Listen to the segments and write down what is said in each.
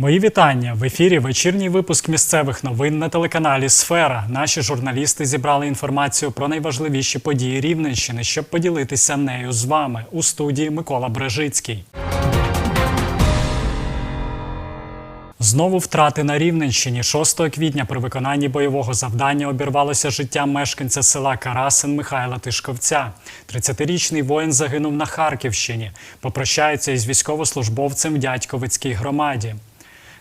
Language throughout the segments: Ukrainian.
Мої вітання в ефірі. Вечірній випуск місцевих новин на телеканалі Сфера. Наші журналісти зібрали інформацію про найважливіші події Рівненщини, щоб поділитися нею з вами у студії Микола Брежицький. Знову втрати на Рівненщині 6 квітня при виконанні бойового завдання обірвалося життя мешканця села Карасин Михайла Тишковця. 30-річний воїн загинув на Харківщині. Попрощається із військовослужбовцем в Дядьковицькій громаді.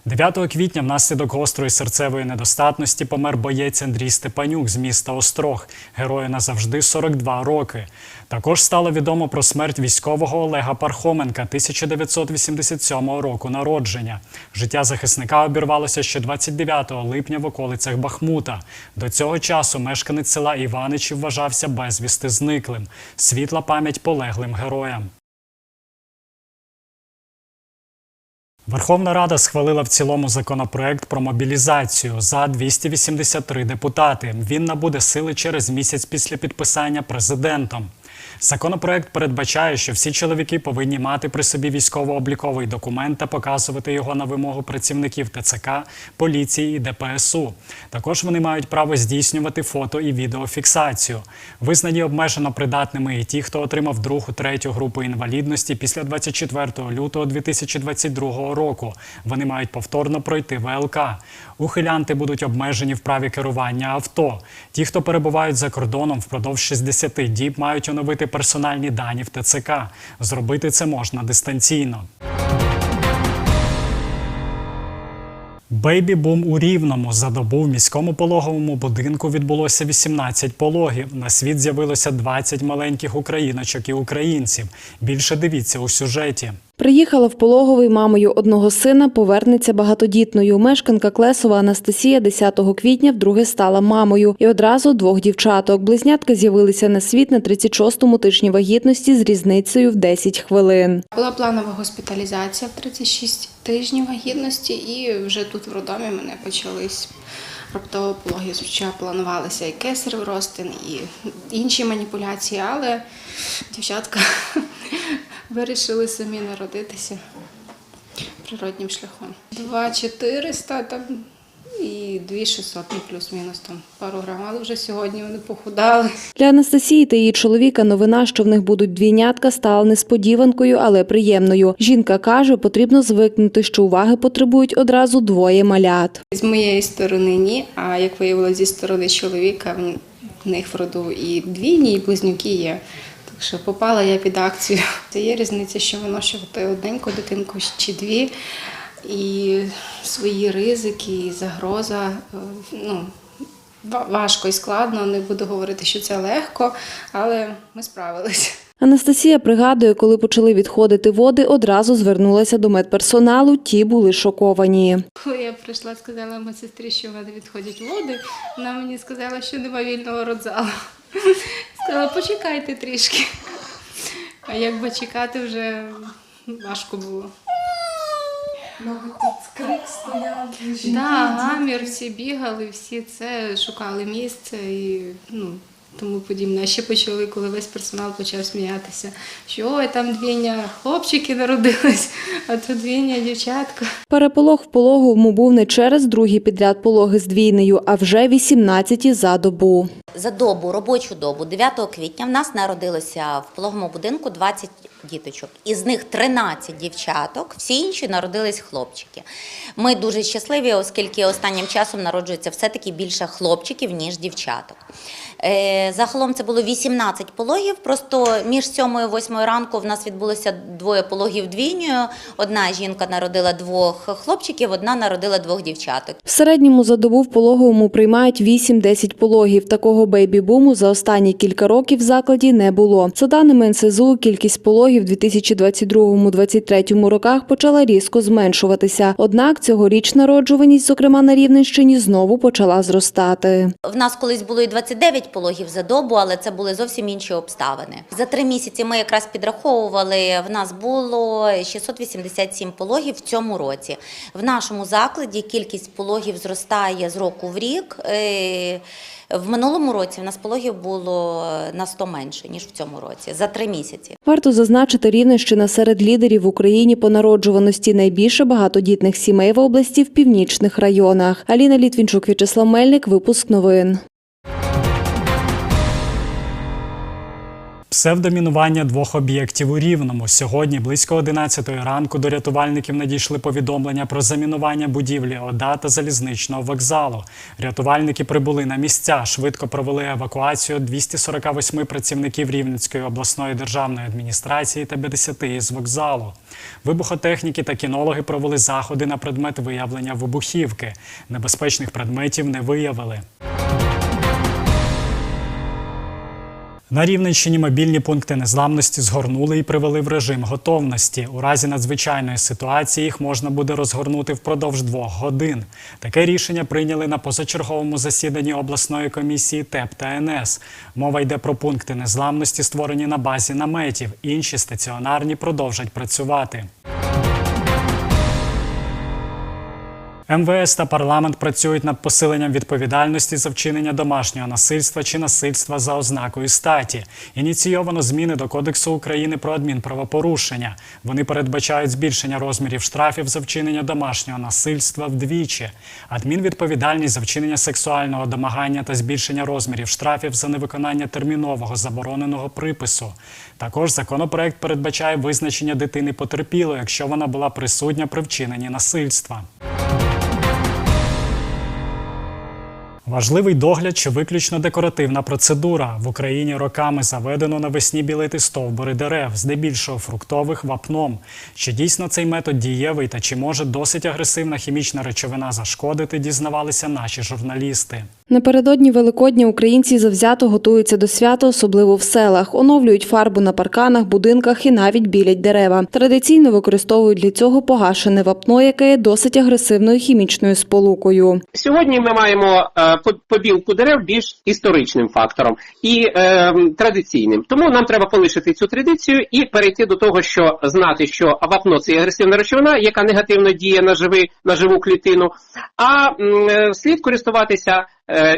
9 квітня внаслідок гострої серцевої недостатності помер боєць Андрій Степанюк з міста Острог. Герою назавжди 42 роки. Також стало відомо про смерть військового Олега Пархоменка 1987 року народження. Життя захисника обірвалося ще 29 липня в околицях Бахмута. До цього часу мешканець села Іваничів вважався безвісти зниклим. Світла пам'ять полеглим героям. Верховна Рада схвалила в цілому законопроект про мобілізацію за 283 депутати. Він набуде сили через місяць після підписання президентом. Законопроект передбачає, що всі чоловіки повинні мати при собі військово-обліковий документ та показувати його на вимогу працівників ТЦК, поліції і ДПСУ. Також вони мають право здійснювати фото і відеофіксацію. Визнані обмежено придатними і ті, хто отримав другу, третю групу інвалідності після 24 лютого 2022 року. Вони мають повторно пройти ВЛК. Ухилянти будуть обмежені в праві керування авто. Ті, хто перебувають за кордоном впродовж 60 діб, мають оновити персональні дані в ТЦК. Зробити це можна дистанційно. Бейбі-бум у Рівному за добу в міському пологовому будинку відбулося 18 пологів. На світ з'явилося 20 маленьких україночок і українців. Більше дивіться у сюжеті. Приїхала в пологовий мамою одного сина, повернеться багатодітною. Мешканка Клесова Анастасія 10 квітня вдруге стала мамою. І одразу двох дівчаток. Близнятка з'явилися на світ на 36-му тижні вагітності з різницею в 10 хвилин. Була планова госпіталізація в 36 тижнів вагітності, і вже тут в роддомі мене почались раптово пологи. Хоча планувалися і кесарів розтин, і інші маніпуляції, але дівчатка вирішили самі народитися природнім шляхом. 2400 там і 2600, ну плюс-мінус там пару грам, але вже сьогодні вони похудали. Для Анастасії та її чоловіка новина, що в них будуть двійнятка, стала несподіванкою, але приємною. Жінка каже, потрібно звикнути, що уваги потребують одразу двоє малят. З моєї сторони ні, а як виявилося зі сторони чоловіка, в- них в роду і двійні, і близнюки є. Так що попала я під акцію. Це є різниця, що виношувати одненьку дитинку чи дві, і свої ризики, і загроза. е, Ну, важко і складно. Не буду говорити, що це легко, але ми справилися. Анастасія пригадує, коли почали відходити води, одразу звернулася до медперсоналу. Ті були шоковані. Коли я прийшла, сказала медсестрі, що в мене відходять води, вона мені сказала, що нема вільного родзалу. Сказала, почекайте трішки. А якби чекати вже важко було. Да, гамір, всі бігали, всі це шукали місце і ну, тому подібне. А ще почали, коли весь персонал почав сміятися, що ой, там двійня хлопчики народились, а тут двійня дівчатка. Переполох в пологовому був не через другий підряд пологи з двійнею, а вже 18 за добу. За добу, робочу добу, 9 квітня, в нас народилося в пологовому будинку 20 діточок. Із них 13 дівчаток, всі інші народились хлопчики. Ми дуже щасливі, оскільки останнім часом народжується все-таки більше хлопчиків, ніж дівчаток. Е, Загалом це було 18 пологів, просто між 7 і 8 ранку в нас відбулося двоє пологів двійньою. Одна жінка народила двох хлопчиків, одна народила двох дівчаток. В середньому за добу в пологовому приймають 8-10 пологів. Такого бейбі-буму за останні кілька років в закладі не було. За даними НСЗУ, кількість пологів у 2022-2023 роках почала різко зменшуватися. Однак цьогоріч народжуваність, зокрема на Рівненщині, знову почала зростати. В нас колись було і 29 9 пологів за добу, але це були зовсім інші обставини. За три місяці ми якраз підраховували. В нас було 687 пологів в цьому році. В нашому закладі кількість пологів зростає з року в рік. Е, В минулому році в нас пологів було на 100 менше ніж в цьому році за три місяці. Варто зазначити, Рівненщина серед лідерів в Україні по народжуваності найбільше багатодітних сімей в області в північних районах. Аліна Літвінчук, В'ячеслав Мельник, випуск новин. Псевдомінування двох об'єктів у Рівному. Сьогодні близько 11 ранку до рятувальників надійшли повідомлення про замінування будівлі ОДА та залізничного вокзалу. Рятувальники прибули на місця, швидко провели евакуацію 248 працівників Рівненської обласної державної адміністрації та 50 із вокзалу. Вибухотехніки та кінологи провели заходи на предмет виявлення вибухівки. Небезпечних предметів не виявили. На Рівненщині мобільні пункти незламності згорнули і привели в режим готовності. У разі надзвичайної ситуації їх можна буде розгорнути впродовж двох годин. Таке рішення прийняли на позачерговому засіданні обласної комісії ТЕП та НС. Мова йде про пункти незламності, створені на базі наметів. Інші стаціонарні продовжать працювати. МВС та парламент працюють над посиленням відповідальності за вчинення домашнього насильства чи насильства за ознакою статі. Ініційовано зміни до Кодексу України про адмінправопорушення. Вони передбачають збільшення розмірів штрафів за вчинення домашнього насильства вдвічі, адмінвідповідальність за вчинення сексуального домагання та збільшення розмірів штрафів за невиконання термінового забороненого припису. Також законопроект передбачає визначення дитини потерпілої, якщо вона була присутня при вчиненні насильства. Важливий догляд чи виключно декоративна процедура. В Україні роками заведено навесні білити стовбури дерев, здебільшого фруктових вапном. Чи дійсно цей метод дієвий та чи може досить агресивна хімічна речовина зашкодити, дізнавалися наші журналісти. Напередодні Великодня українці завзято готуються до свята, особливо в селах. Оновлюють фарбу на парканах, будинках і навіть білять дерева. Традиційно використовують для цього погашене вапно, яке є досить агресивною хімічною сполукою. Сьогодні ми маємо е, по- побілку дерев більш історичним фактором і е, традиційним. Тому нам треба полишити цю традицію і перейти до того, що знати, що вапно це агресивна речовина, яка негативно діє на живий на живу клітину. А е, слід користуватися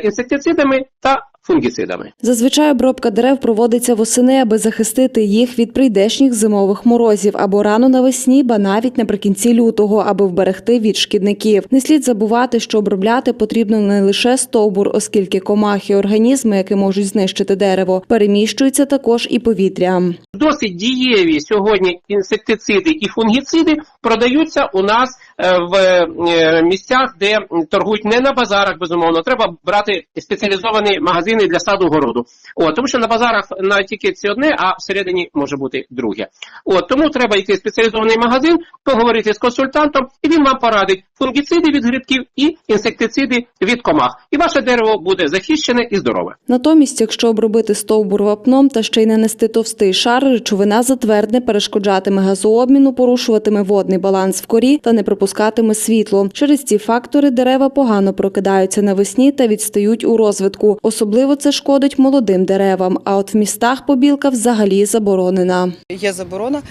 інсектицидами та фунгіцидами. Зазвичай обробка дерев проводиться восени, аби захистити їх від прийдешніх зимових морозів або рано навесні, ба навіть наприкінці лютого, аби вберегти від шкідників. Не слід забувати, що обробляти потрібно не лише стовбур, оскільки комахи, організми, які можуть знищити дерево, переміщуються також і повітрям. Досить дієві сьогодні інсектициди і фунгіциди продаються у нас е, в е, місцях, де торгують не на базарах, безумовно. Треба брати спеціалізовані магазини для саду городу. От, тому що на базарах на етикетці одне, а всередині може бути друге. От, тому треба йти в спеціалізований магазин, поговорити з консультантом, і він вам порадить фунгіциди від грибків і інсектициди від комах. І ваше дерево буде захищене і здорове. Натомість, якщо обробити стовбур вапном та ще й нанести товстий шар, речовина затвердне, перешкоджатиме газообміну, порушуватиме водний баланс в корі та не пропускатиме світло. Через ці фактори дерева погано прокидаються навесні та відстають у розвитку. Особливо це шкодить молодим деревам. А от в містах побілка взагалі заборонена. Є заборона,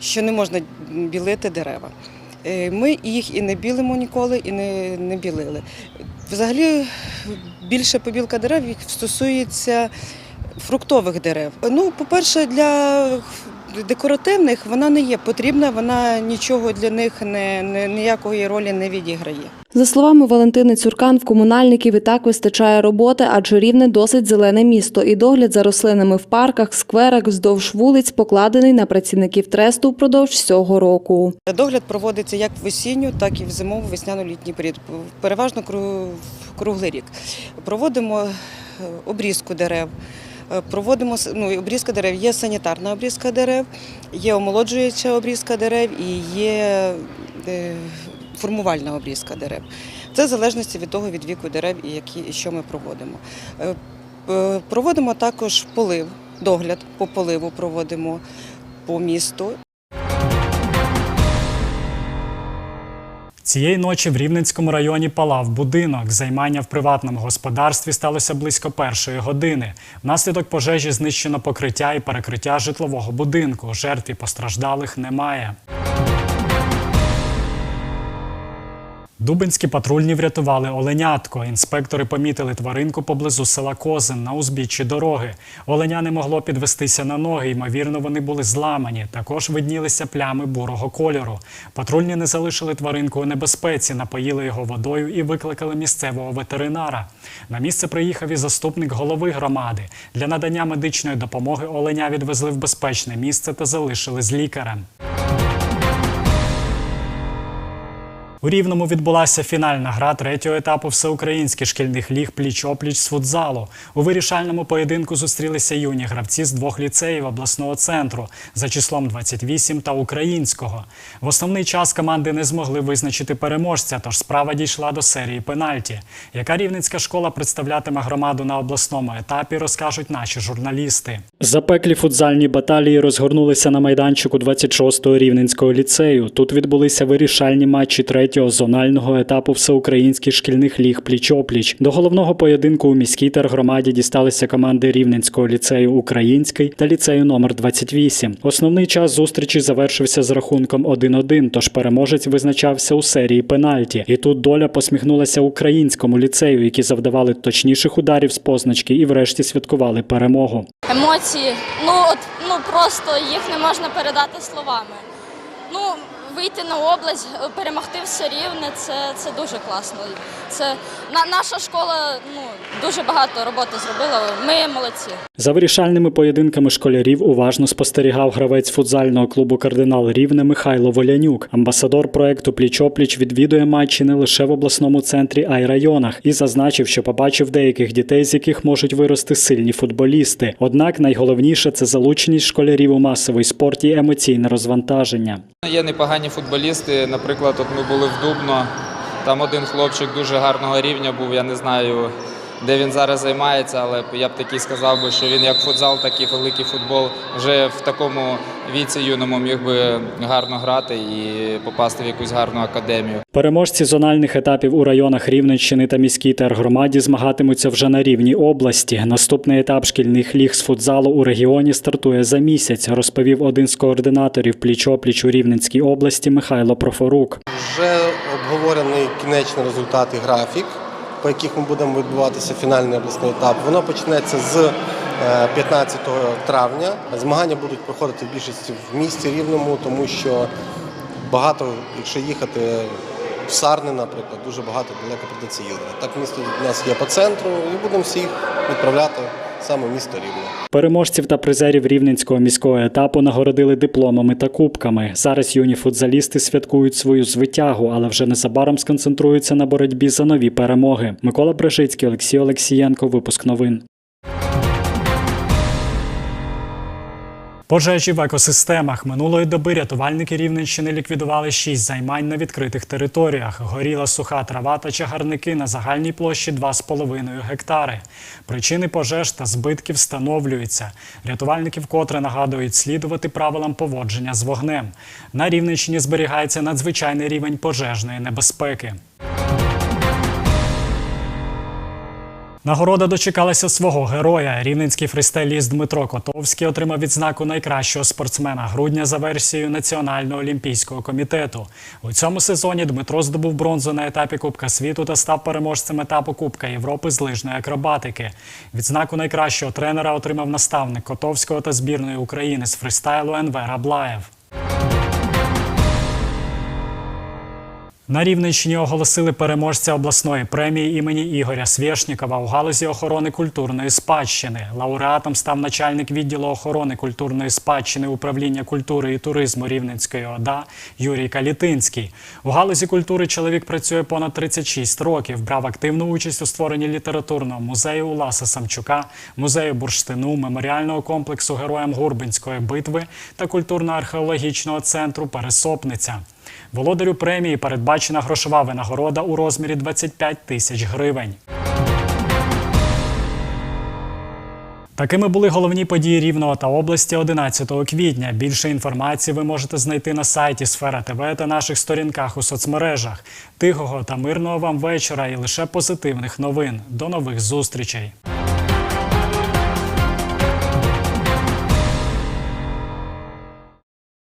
що не можна білити дерева. Е, Ми їх і не білимо ніколи, і не, не білили. Взагалі більше побілка дерев їх стосується фруктових дерев. Ну, по-перше, для декоративних вона не є потрібна, вона нічого для них не, не ніякої ролі не відіграє. За словами Валентини Цюркан, в комунальників і так вистачає роботи, адже рівне досить зелене місто, і догляд за рослинами в парках, скверах, вздовж вулиць покладений на працівників тресту впродовж всього року. Догляд проводиться як в осінню, так і в зимову весняно-літній період, переважно кру- круглий рік. Проводимо е, обрізку дерев. Е, Проводимо ну, обрізка дерев. Є санітарна обрізка дерев, є омолоджуюча обрізка дерев і є е, формувальна обрізка дерев. Це в залежності від того, від віку дерев і які, що ми проводимо. Е, Проводимо також полив, догляд по поливу проводимо по місту. Цієї ночі в Рівненському районі палав будинок. Займання в приватному господарстві сталося близько першої години. Внаслідок пожежі знищено покриття і перекриття житлового будинку. Жертв і постраждалих немає. Дубинські патрульні врятували оленятко. Інспектори помітили тваринку поблизу села Козин на узбіччі дороги. Оленя не могло підвестися на ноги, ймовірно, вони були зламані. Також виднілися плями бурого кольору. Патрульні не залишили тваринку у небезпеці, напоїли його водою і викликали місцевого ветеринара. На місце приїхав і заступник голови громади. Для надання медичної допомоги оленя відвезли в безпечне місце та залишили з лікарем. У Рівному відбулася фінальна гра третього етапу всеукраїнських шкільних ліг пліч-опліч з футзалу. У вирішальному поєдинку зустрілися юні гравці з двох ліцеїв обласного центру за числом 28 та українського. В основний час команди не змогли визначити переможця, тож справа дійшла до серії пенальті. Яка рівненська школа представлятиме громаду на обласному етапі, розкажуть наші журналісти. Запеклі футзальні баталії розгорнулися на майданчику 26-го рівненського ліцею. Тут відбулися вирішальні матчі третього зонального етапу всеукраїнських шкільних ліг пліч-опліч. До головного поєдинку у міській тергромаді дісталися команди Рівненського ліцею Український та ліцею номер 28. Основний час зустрічі завершився з рахунком 1-1, тож переможець визначався у серії пенальті. І тут доля посміхнулася українському ліцею, які завдавали точніших ударів з позначки і врешті святкували перемогу. емоції. Ну от ну просто їх не можна передати словами. Ну, вийти на область, е, перемогти все рівне, це, це дуже класно. Це на, наша школа ну, дуже багато роботи зробила. Ми молодці. За вирішальними поєдинками школярів уважно спостерігав гравець футзального клубу Кардинал Рівне Михайло Волянюк. Амбасадор проекту Пліч-опліч відвідує матчі не лише в обласному центрі, а й районах, і зазначив, що побачив деяких дітей, з яких можуть вирости сильні футболісти. Однак найголовніше це залученість школярів у масовий спорт і емоційне розвантаження. Є непогані футболісти. Наприклад, от ми були в Дубно. Там один хлопчик дуже гарного рівня був. Я не знаю, де він зараз займається, але я б такий сказав би, що він як футзал, так і великий футбол вже в такому віці юному міг би гарно грати і попасти в якусь гарну академію. Переможці зональних етапів у районах Рівненщини та міській тергромаді змагатимуться вже на рівні області. Наступний етап шкільних ліг з футзалу у регіоні стартує за місяць, розповів один з координаторів пліч-опліч у Рівненській області Михайло Профорук. Вже обговорений кінечний результат і графік, по яких ми будемо відбуватися фінальний обласний етап. Воно почнеться з е, 15 травня. Змагання будуть проходити в більшості в місті рівному, тому що багато, якщо їхати в Сарни, наприклад, дуже багато далеко придеться їздити. Так місто у нас є по центру, і будемо всіх відправляти саме в місто Рівне. Переможців та призерів рівненського міського етапу нагородили дипломами та кубками. Зараз юні футзалісти святкують свою звитягу, але вже незабаром сконцентруються на боротьбі за нові перемоги. Микола Брежицький, Олексій Олексієнко. Випуск новин. Пожежі в екосистемах минулої доби рятувальники Рівненщини ліквідували шість займань на відкритих територіях. Горіла суха трава та чагарники на загальній площі 2,5 гектари. Причини пожеж та збитків встановлюються. Рятувальники вкотре нагадують слідувати правилам поводження з вогнем. На Рівненщині зберігається надзвичайний рівень пожежної небезпеки. Нагорода дочекалася свого героя. Рівненський фристайліст Дмитро Котовський отримав відзнаку найкращого спортсмена грудня за версією Національного олімпійського комітету. У цьому сезоні Дмитро здобув бронзу на етапі Кубка світу та став переможцем етапу Кубка Європи з лижної акробатики. Відзнаку найкращого тренера отримав наставник Котовського та збірної України з фристайлу Енвер Аблаєв. На Рівненщині оголосили переможця обласної премії імені Ігоря Свєшнікова у галузі охорони культурної спадщини. Лауреатом став начальник відділу охорони культурної спадщини управління культури і туризму Рівненської ОДА Юрій Калітинський. У галузі культури чоловік працює понад 36 років. Брав активну участь у створенні літературного музею Уласа Самчука, музею бурштину, меморіального комплексу Героям Гурбинської битви та культурно-археологічного центру Пересопниця. Володарю премії передбачена грошова винагорода у розмірі 25 тисяч гривень. Такими були головні події Рівного та області 11 квітня. Більше інформації ви можете знайти на сайті Сфера ТВ та наших сторінках у соцмережах. Тихого та мирного вам вечора і лише позитивних новин. До нових зустрічей.